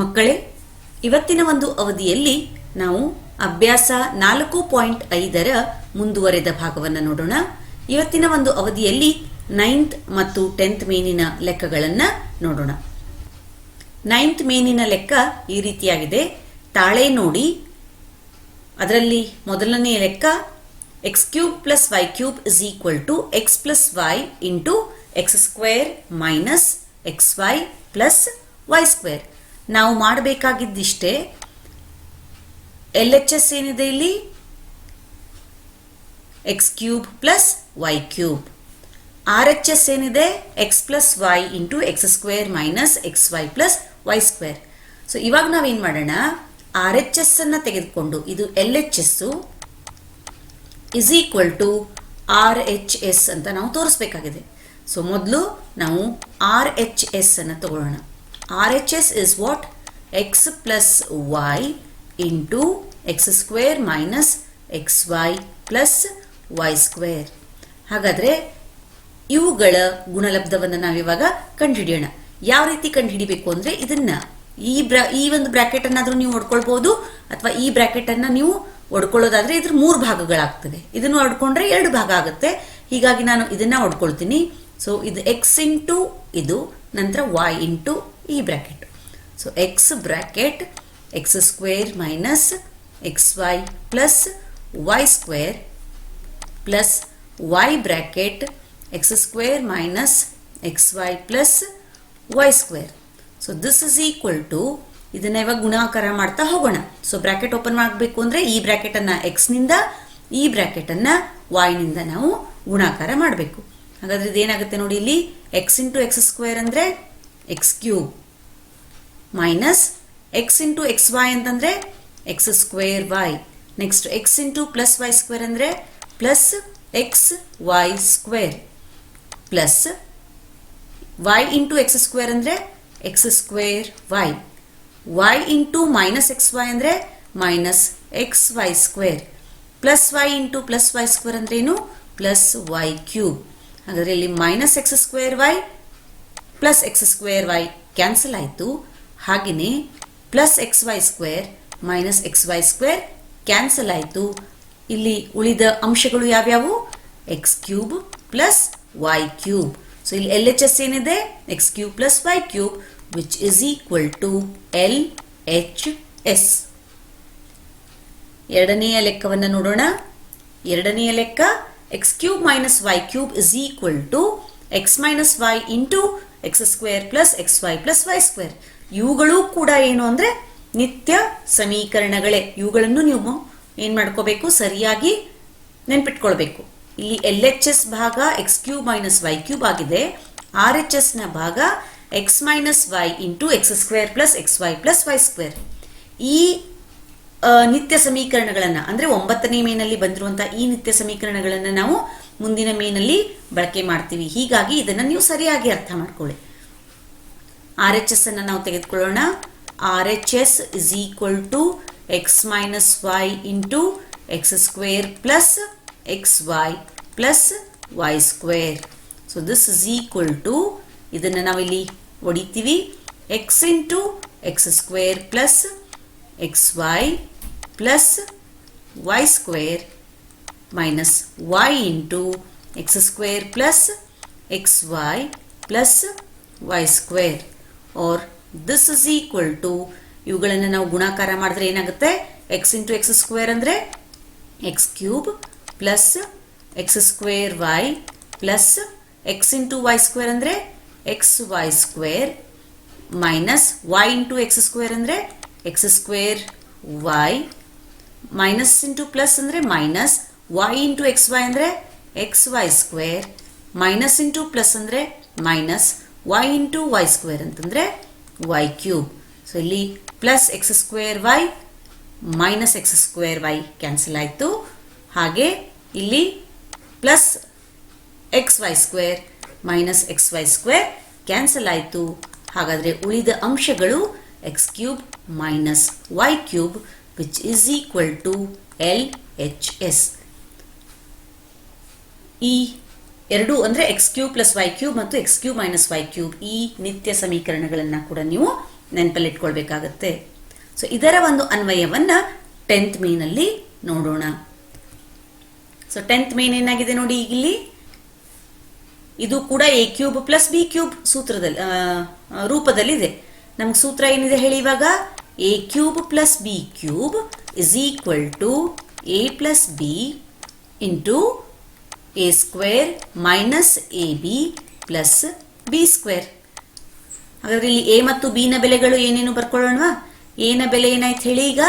ಮಕ್ಕಳೇ, ಇವತ್ತಿನ ಒಂದು ಅವಧಿಯಲ್ಲಿ ನಾವು ಅಭ್ಯಾಸ ನಾಲ್ಕು ಪಾಯಿಂಟ್ ಐದರ ಮುಂದುವರೆದ ಭಾಗವನ್ನು ನೋಡೋಣ. ಇವತ್ತಿನ ಒಂದು ಅವಧಿಯಲ್ಲಿ ನೈನ್ತ್ ಮತ್ತು ಟೆಂತ್ ಮೇನಿನ ಲೆಕ್ಕಗಳನ್ನು ನೋಡೋಣ. ನೈನ್ತ್ ಮೇನಿನ ಲೆಕ್ಕ ಈ ರೀತಿಯಾಗಿದೆ. ತಾಳೆ ನೋಡಿ, ಅದರಲ್ಲಿ ಮೊದಲನೆಯ ಲೆಕ್ಕ x cube plus y cube is equal to x plus y into x square minus x y plus y square ನಾವು ಮಾಡಬೇಕಾಗಿದ್ದಿಷ್ಟೇ ಎಲ್ ಎಚ್ ಎಸ್ ಏನಿದೆ ಇಲ್ಲಿ? X cube plus y cube R H S ಏನಿದೆ? X plus y into x square minus x y plus y square so ಇವಾಗ ನಾವೇನು ಮಾಡೋಣ? R H S ಅನ್ನು ತೆಗೆದುಕೊಂಡು ಇದು L H S is equal to R H S ಅಂತ ನಾವು ತೋರಿಸ್ಬೇಕಾಗಿದೆ. So ಮೊದಲು ನಾವು ಆರ್ ಎಚ್ ಎಸ್ ಅನ್ನು ತಗೊಳ್ಳೋಣ. R is what? x y into x square minus x y plus y square ಹಾಗಾದರೆ ಇವುಗಳ ಗುಣಲಬ್ಧವನ್ನು ನಾವಿವಾಗ ಕಂಡುಹಿಡಿಯೋಣ. ಯಾವ ರೀತಿ ಕಂಡುಹಿಡಿಬೇಕು ಅಂದರೆ ಇದನ್ನ ಈ ಬ್ರಾ, ಈ ಒಂದು ಬ್ರ್ಯಾಕೆಟ್ ಅನ್ನಾದರೂ ನೀವು ಹೊಡ್ಕೊಳ್ಬಹುದು ಅಥವಾ ಈ ಬ್ರ್ಯಾಕೆಟ್ ಅನ್ನ ನೀವು ಹೊಡ್ಕೊಳ್ಳೋದಾದ್ರೆ ಇದ್ರ ಮೂರು ಭಾಗಗಳಾಗ್ತದೆ. ಇದನ್ನು ಹೊಡ್ಕೊಂಡ್ರೆ ಎರಡು ಭಾಗ ಆಗುತ್ತೆ. ಹೀಗಾಗಿ ನಾನು ಇದನ್ನ ಹೊಡ್ಕೊಳ್ತೀನಿ. ಸೊ ಇದು ಎಕ್ಸ್ ಇಂಟು ಇದು, ನಂತರ ವೈ ಇಂಟು ಈ bracket so x bracket x square minus x y plus y square plus y bracket x square minus x y plus y square so this is equal to ಇದನ್ನ ಇವಾಗ ಗುಣಾಕಾರ ಮಾಡ್ತಾ ಹೋಗೋಣ. So bracket open ಮಾಡಬೇಕು ಅಂದರೆ ಈ ಬ್ರ್ಯಾಕೆಟನ್ನು ಎಕ್ಸ್ನಿಂದ ಈ ಬ್ರ್ಯಾಕೆಟನ್ನು ವೈನಿಂದ ನಾವು ಗುಣಾಕಾರ ಮಾಡಬೇಕು. ಹಾಗಾದ್ರೆ ಇದೇನಾಗುತ್ತೆ ನೋಡಿ ಇಲ್ಲಿ? ಎಕ್ಸ್ ಇಂಟು ಎಕ್ಸ್ ಸ್ಕ್ವೇರ್ ಅಂದರೆ x cube minus x into x y ಅಂತಂದರೆ x square y next x into plus y square ಅಂದರೆ plus x y square plus y into x square ಅಂದರೆ x square y y into minus x y ಅಂದರೆ minus x y square plus y into plus y square ಅಂದ್ರೆ ಏನು? Plus Y cube ಹಾಗಾದರೆ ಇಲ್ಲಿ minus x square y plus x square y cancel ಆಯಿತು. ಹಾಗೆಯೇ plus x y square minus x y square cancel ಆಯಿತು. ಇಲ್ಲಿ ಉಳಿದ ಅಂಶಗಳು ಯಾವ್ಯಾವು? X cube plus y cube. So ಇಲ್ಲಿ ಎಲ್ ಎಚ್ ಎಸ್ ಏನಿದೆ? X cube plus y cube which is equal to L H S ಎರಡನೆಯ ಲೆಕ್ಕವನ್ನು ನೋಡೋಣ. ಎರಡನೆಯ ಲೆಕ್ಕ x cube minus y cube is equal to x minus y into x square plus x y plus y square ಇವುಗಳು ಕೂಡ ಏನು ಅಂದರೆ ನಿತ್ಯ ಸಮೀಕರಣಗಳೇ. ಇವುಗಳನ್ನು ನೀವು ಏನು ಮಾಡ್ಕೋಬೇಕು? ಸರಿಯಾಗಿ ನೆನ್ಪಿಟ್ಕೊಳ್ಬೇಕು. ಇಲ್ಲಿ ಎಲ್ ಎಚ್ ಎಸ್ ಭಾಗ x cube minus y cube ಆಗಿದೆ. ಆರ್ ಎಚ್ ಎಸ್ನ ಭಾಗ x minus y into x square plus x y plus y square ಈ ನಿತ್ಯ ಸಮೀಕರಣಗಳನ್ನು, ಅಂದ್ರೆ ಒಂಬತ್ತನೇ ಮೇನಲ್ಲಿ ಬಂದಿರುವಂಥ ಈ ನಿತ್ಯ ಸಮೀಕರಣಗಳನ್ನು ನಾವು ಮುಂದಿನ ಮೀನಲ್ಲಿ ಬಳಕೆ ಮಾಡ್ತೀವಿ. ಹೀಗಾಗಿ ಇದನ್ನು ನೀವು ಸರಿಯಾಗಿ ಅರ್ಥ ಮಾಡ್ಕೊಳ್ಳಿ. ಆರ್ ಎಚ್ ಎಸ್ ಅನ್ನು ನಾವು ತೆಗೆದುಕೊಳ್ಳೋಣ. R H S is equal to x minus y into x square plus x y plus y square so this is equal to ಇದನ್ನು ನಾವಿಲ್ಲಿ ಹೊಡಿತೀವಿ x into x square plus x y plus y square minus y into x square plus xy plus y square. Or this is equal to ಇವುಗಳನ್ನು ನಾವು ಗುಣಾಕಾರ ಮಾಡಿದ್ರೆ ಏನಾಗುತ್ತೆ? X into X square ಅಂದರೆ x cube plus x square y plus x into y square ಅಂದರೆ x y square minus y into x square ಅಂದರೆ x square y minus into plus ಅಂದರೆ minus y into x y ಅಂದರೆ x y square minus into plus ಅಂದರೆ minus y into y square ಅಂತಂದರೆ y cube so ಇಲ್ಲಿ plus x square y minus x square y cancel ಆಯಿತು. ಹಾಗೆ ಇಲ್ಲಿ plus x y square minus x y square cancel ಆಯಿತು. ಹಾಗಾದರೆ ಉಳಿದ ಅಂಶಗಳು x cube minus y cube which is equal to L H S ಈ ಎರಡು ಅಂದರೆ x cube plus y cube ಮತ್ತು x cube minus y cube ಈ ನಿತ್ಯ ಸಮೀಕರಣಗಳನ್ನು ಕೂಡ ನೀವು ನೆನಪಲ್ಲಿಟ್ಕೊಳ್ಬೇಕಾಗತ್ತೆ. ಸೊ ಇದರ ಒಂದು ಅನ್ವಯವನ್ನು ಟೆಂತ್ ಮೇನಲ್ಲಿ ನೋಡೋಣ. ಸೊ ಟೆಂತ್ ಮೇನ್ ಏನಾಗಿದೆ ನೋಡಿ ಇಲ್ಲಿ. ಇದು ಕೂಡ a cube plus b cube ಸೂತ್ರದಲ್ಲಿ ರೂಪದಲ್ಲಿದೆ. ನಮ್ಗೆ ಸೂತ್ರ ಏನಿದೆ ಹೇಳಿ ಇವಾಗ? A cube plus b cube is equal to a plus b into a square minus a b plus b square ಹಾಗಾದ್ರೆ ಇಲ್ಲಿ ಎ ಮತ್ತು ಬಿ ಬೆಲೆಗಳು ಏನೇನು ಬರ್ಕೊಳ್ಳೋಣವಾ? ಎನ ಬೆಲೆ ಏನಾಯ್ತು ಹೇಳಿ ಈಗ?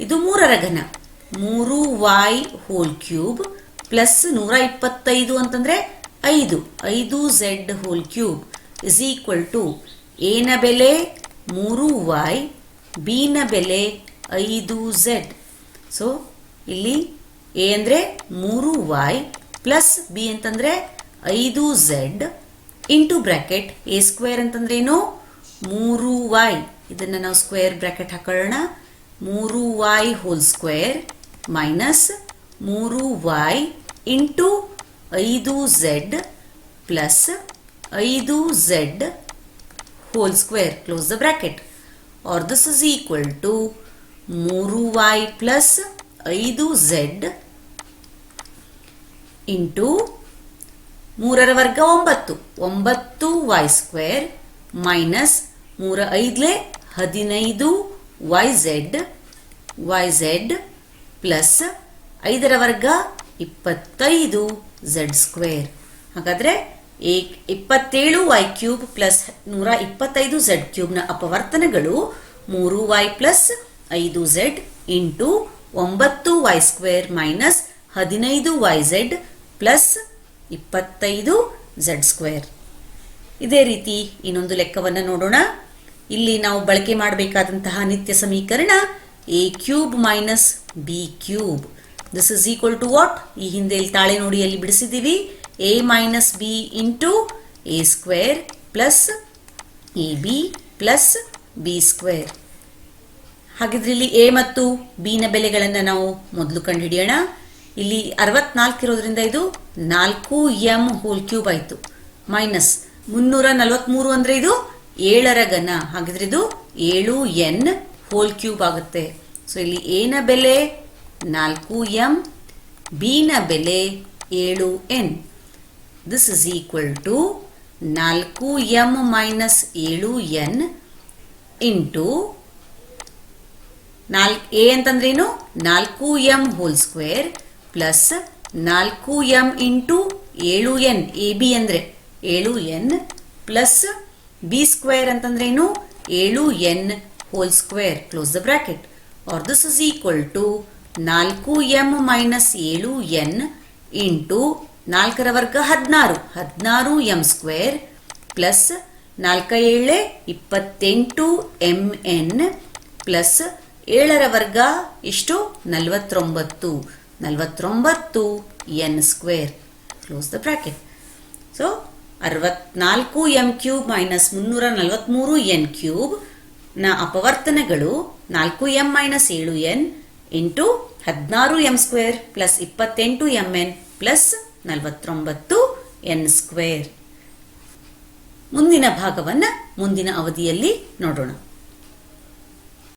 ಇದು ಮೂರರ ಘನ. ಮೂರು ವೈ ಹೋಲ್ ಕ್ಯೂಬ್ ಪ್ಲಸ್ ನೂರ ಇಪ್ಪತ್ತೈದು ಅಂತಂದ್ರೆ ಐದು. ಐದು z whole cube is equal to ಎನ ಬೆಲೆ ಮೂರು ವೈ ಬಿನ ಬೆಲೆ ಐದು ಝೆಡ್ ಸೊ ಇಲ್ಲಿ ಎ ಅಂದರೆ ಮೂರು ವೈ ಪ್ಲಸ್ ಬಿ ಅಂತಂದರೆ ಐದು z into bracket a square ಅಂತಂದ್ರೇನು ಮೂರು ವೈ. ಇದನ್ನು ನಾವು ಸ್ಕ್ವೇರ್ ಬ್ರ್ಯಾಕೆಟ್ ಹಾಕೊಳ್ಳೋಣ. ಮೂರು ವೈ ಹೋಲ್ ಸ್ಕ್ವೇರ್ ಮೈನಸ್ ಮೂರು ವೈ ಇಂಟು ಐದು ಝೆಡ್ ಪ್ಲಸ್ ಐದು z whole square. Close the bracket or this is equal to ಮೂರು ವೈ ಪ್ಲಸ್ ಐದು ಝೆಡ್ ಇಂಟು ಮೂರರ ವರ್ಗ ಒಂಬತ್ತು. ಒಂಬತ್ತು ವೈ ಸ್ಕ್ವೇರ್ ಮೈನಸ್ ಮೂರ ಐದ್ಲೆ ಹದಿನೈದು y z y z plus ಐದರ ವರ್ಗ ಇಪ್ಪತ್ತೈದು ಝೆಡ್ ಸ್ಕ್ವೇರ್ ಹಾಗಾದರೆ ಇಪ್ಪತ್ತೇಳು ವೈ ಕ್ಯೂಬ್ ಪ್ಲಸ್ ನೂರ ಇಪ್ಪತ್ತೈದು ಝೆಡ್ ಕ್ಯೂಬ್ನ ಅಪವರ್ತನಗಳು ಮೂರು ವೈ ಪ್ಲಸ್ ಐದು ಝೆಡ್ ಇಂಟು ಒಂಬತ್ತು ವೈ ಸ್ಕ್ವೇರ್ ಮೈನಸ್ ಹದಿನೈದು ವೈ ಝೆಡ್ ಪ್ಲಸ್ ಇಪ್ಪತ್ತೈದು ಝಡ್ ಸ್ಕ್ವೇರ್. ಇದೇ ರೀತಿ ಇನ್ನೊಂದು ಲೆಕ್ಕವನ್ನು ನೋಡೋಣ. ಇಲ್ಲಿ ನಾವು ಬಳಕೆ ಮಾಡಬೇಕಾದಂತಹ ನಿತ್ಯ ಸಮೀಕರಣ a cube minus b cube. This is equal to what ಈ ಹಿಂದೆ ಇಲ್ಲಿ ತಾಳೆ ನೋಡಿ ಅಲ್ಲಿ ಬಿಡಿಸಿದ್ದೀವಿ. A minus b into a square plus a b plus b square. ಹಾಗಿದ್ರೆ ಇಲ್ಲಿ ಎ ಮತ್ತು ಬಿನ ಬೆಲೆಗಳನ್ನು ನಾವು ಮೊದಲು ಕಂಡುಹಿಡಿಯೋಣ. ಇಲ್ಲಿ ಅರವತ್ನಾಲ್ಕು ಇರೋದ್ರಿಂದ ಇದು ನಾಲ್ಕು ಎಂ ಹೋಲ್ ಕ್ಯೂಬ್ ಆಯಿತು. ಮೈನಸ್ ಮುನ್ನೂರ ನಲವತ್ತ್ಮೂರು ಅಂದರೆ ಇದು ಏಳರ ಘನ. ಹಾಗಿದ್ರೆ ಇದು ಏಳು ಎನ್ ಹೋಲ್ ಕ್ಯೂಬ್ ಆಗುತ್ತೆ. ಸೊ ಇಲ್ಲಿ ಎ ನ ಬೆಲೆ ನಾಲ್ಕು ಎಂ ಬಿ ನ ಬೆಲೆ ಏಳು n. This is equal to ನಾಲ್ಕು ಎಂ ಮೈನಸ್ ಏಳು ಎನ್ ಇಂಟು ನಾಲ್ಕು ಎ ಅಂತಂದ್ರೇನು ನಾಲ್ಕು ಎಂ ಹೋಲ್ ಸ್ಕ್ವೇರ್ ಪ್ಲಸ್ ನಾಲ್ಕು ಎಂ ಇಂಟು ಏಳು ಎನ್, ಎ ಬಿ ಅಂದರೆ ಏಳು ಎನ್ ಪ್ಲಸ್ ಬಿ ಸ್ಕ್ವೇರ್ ಅಂತಂದ್ರೇನು ಏಳು n whole square, close the bracket. Or this is equal to ನಾಲ್ಕು ಎಂ ಮೈನಸ್ ಏಳು ಎನ್ ಇಂಟು ನಾಲ್ಕರ ವರ್ಗ ಹದಿನಾರು. ಹದಿನಾರು ಎಂ ಸ್ಕ್ವೇರ್ ಪ್ಲಸ್ ನಾಲ್ಕ ಏಳೆ ಇಪ್ಪತ್ತೆಂಟು ಎಂ ಎನ್ ಪ್ಲಸ್ ಏಳರ ವರ್ಗ ಇಷ್ಟು ನಲವತ್ತೊಂಬತ್ತು. ನಲವತ್ತೊಂಬತ್ತು n square. Close the bracket so ಅರವತ್ನಾಲ್ಕು ಎಂ ಕ್ಯೂಬ್ ಮೈನಸ್ ಮುನ್ನೂರ ನಲವತ್ತ್ಮೂರು ಎನ್ ಕ್ಯೂಬ್ನ ಅಪವರ್ತನಗಳು ನಾಲ್ಕು ಎಂ ಮೈನಸ್ ಏಳು ಎನ್ ಇಂಟು ಹದಿನಾರು ಎಂ ಸ್ಕ್ವೇರ್ ಪ್ಲಸ್ ಇಪ್ಪತ್ತೆಂಟು ಎಂ ಎನ್ ಪ್ಲಸ್ ನಲವತ್ತೊಂಬತ್ತು ಎನ್ ಸ್ಕ್ವೇರ್. ಮುಂದಿನ ಭಾಗವನ್ನು ಮುಂದಿನ ಅವಧಿಯಲ್ಲಿ ನೋಡೋಣ.